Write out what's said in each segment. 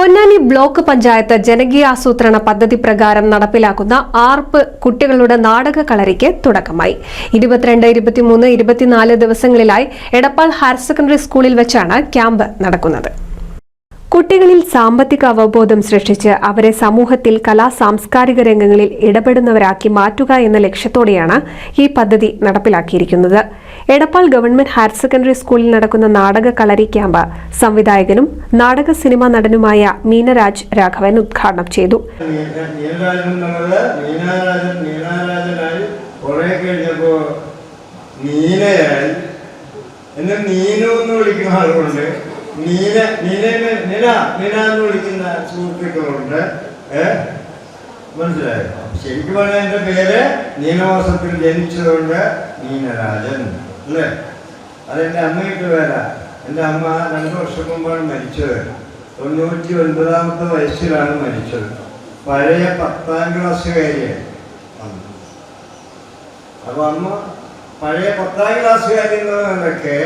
Ponnani block panchayat ജനകീയാസൂത്രണ പദ്ധതി പ്രകാരം നടപ്പിലാക്കുന്ന ആർപ്പ് കുട്ടികളുടെ നാടക കളരിക്ക് തുടക്കമായി. ഇരുപത്തിരണ്ട് ഇരുപത്തിമൂന്ന് ഇരുപത്തിനാല് ദിവസങ്ങളിലായി എടപ്പാൾ ഹയർ സെക്കൻഡറി സ്കൂളിൽ വെച്ചാണ് ക്യാമ്പ് നടക്കുന്നത്. കുട്ടികളിൽ സാമ്പത്തിക അവബോധം സൃഷ്ടിച്ച് അവരെ സമൂഹത്തിൽ കലാ സാംസ്കാരിക രംഗങ്ങളിൽ ഇടപെടുന്നവരാക്കി മാറ്റുക എന്ന ലക്ഷ്യത്തോടെയാണ് ഈ പദ്ധതി നടപ്പിലാക്കിയിരിക്കുന്നത്. എടപ്പാൾ ഗവൺമെന്റ് ഹയർ സെക്കൻഡറി സ്കൂളിൽ നടക്കുന്ന നാടക കളരി ക്യാമ്പ് സംവിധായകനും നാടക സിനിമാ നടനുമായ മീനരാജ് രാഘവൻ ഉദ്ഘാടനം ചെയ്തു. മനസ്സിലായോ? ശരിക്കും പറഞ്ഞാൽ എന്റെ പേര് നീനവാസത്തിൽ ജനിച്ചതുകൊണ്ട് നീനരാജൻ അല്ലേ? അതെന്റെ അമ്മയുടെ പേരാ എന്റെ അമ്മ രണ്ട് വർഷം മുമ്പാണ് മരിച്ചത്. തൊണ്ണൂറ്റി ഒൻപതാമത്തെ വയസ്സിലാണ് മരിച്ചത്. പഴയ പത്താം ക്ലാസ്സുകാരിയാണ് അന്ന് അപ്പൊ അമ്മ പഴയ പത്താം ക്ലാസ്സുകാരി എന്നതൊക്കെ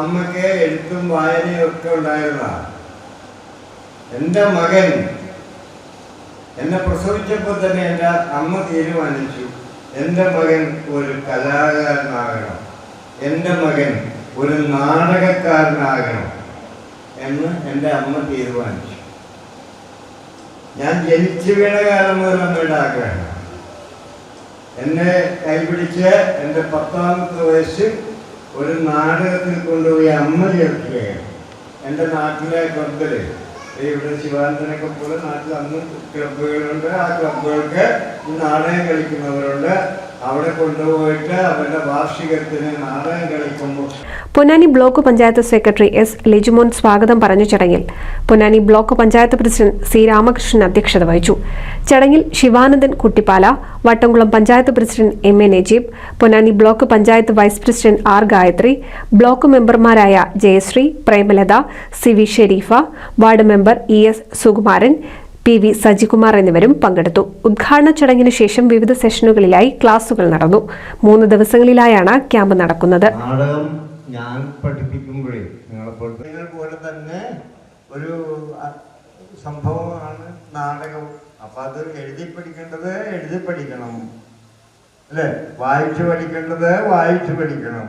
അമ്മയ്ക്ക് എഴുത്തും വായനയും ഒക്കെ ഉണ്ടായിരുന്നതാണ് എന്റെ മകൻ എന്നെ പ്രസവിച്ചപ്പോൾ തന്നെ എന്റെ അമ്മ തീരുമാനിച്ചു എന്റെ മകൻ ഒരു കലാകാരനാകണം. എന്റെ മകൻ ഒരു നാടകക്കാരനാകണം എന്ന് എന്റെ അമ്മ തീരുമാനിച്ചു. ഞാൻ ജനിച്ചു വീണ കാലം മുതൽ അമ്മയുടെ ആഗ്രഹം എന്നെ കൈപിടിച്ച് എന്റെ പത്താമത്തെ വയസ്സിൽ ഒരു നാടകത്തിൽ കൊണ്ടുപോയി അമ്മ ചേർക്കുകയാണ്. എന്റെ നാട്ടിലെ ക്ലബിൽ ഇവിടെ ശിവാനന്ദനൊക്കെ പോലെ നാട്ടിൽ അന്ന് ക്ലബുകളുണ്ട് ആ ക്ലബ്ബുകൾക്ക് നാടകം കളിക്കുന്നവരുണ്ട്. കൊണ്ടുപോയിട്ട് അവരുടെ വാർഷികത്തിന് Ponnani block panchayat secretary S Lijumon സ്വാഗതം പറഞ്ഞ ചടങ്ങിൽ. Ponnani block panchayat president C Ramakrishnan അധ്യക്ഷത വഹിച്ചു. ചടങ്ങിൽ Sivanandan Kuttippala Vattamkulam panchayat president M A Najeeb Ponnani block panchayat vice president R Gayathri block മെമ്പർമാരായ Jayasree Premalatha C V Sherifa ward member E S Sukumaran P V Sajikumar എന്നിവരും പങ്കെടുത്തു. ഉദ്ഘാടന ചടങ്ങിന് ശേഷം വിവിധ സെഷനുകളിലായി ക്ലാസുകൾ നടന്നു. മൂന്ന് ദിവസങ്ങളിലായാണ് ക്യാമ്പ് നടക്കുന്നത്. നാടകം ഞാൻ തന്നെ ഒരു നാടകം. എഴുതി എഴുതി പഠിക്കണം. അല്ലേ? വായിച്ചു വായിച്ചു പഠിക്കണം.